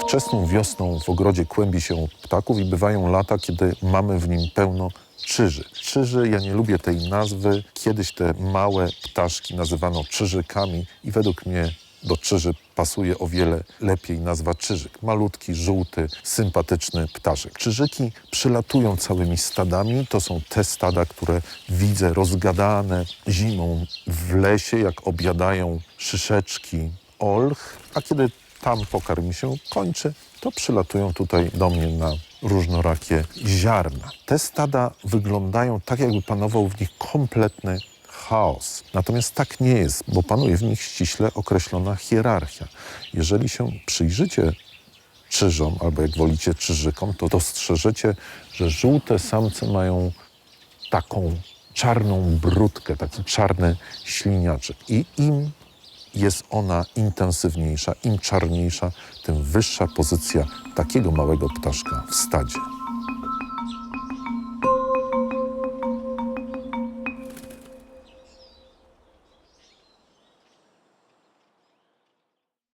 Wczesną wiosną w ogrodzie kłębi się ptaków i bywają lata, kiedy mamy w nim pełno czyży. Czyży, ja nie lubię tej nazwy. Kiedyś te małe ptaszki nazywano czyżykami i według mnie do czyży pasuje o wiele lepiej nazwa czyżyk. Malutki, żółty, sympatyczny ptaszek. Czyżyki przylatują całymi stadami. To są te stada, które widzę rozgadane zimą w lesie, jak objadają szyszeczki olch, a kiedy tam pokarm się kończy, to przylatują tutaj do mnie na różnorakie ziarna. Te stada wyglądają tak, jakby panował w nich kompletny chaos. Natomiast tak nie jest, bo panuje w nich ściśle określona hierarchia. Jeżeli się przyjrzycie czyżom, albo jak wolicie czyżykom, to dostrzeżecie, że żółte samce mają taką czarną brudkę, taki czarny śliniaczek. I im jest ona intensywniejsza, im czarniejsza, tym wyższa pozycja takiego małego ptaszka w stadzie.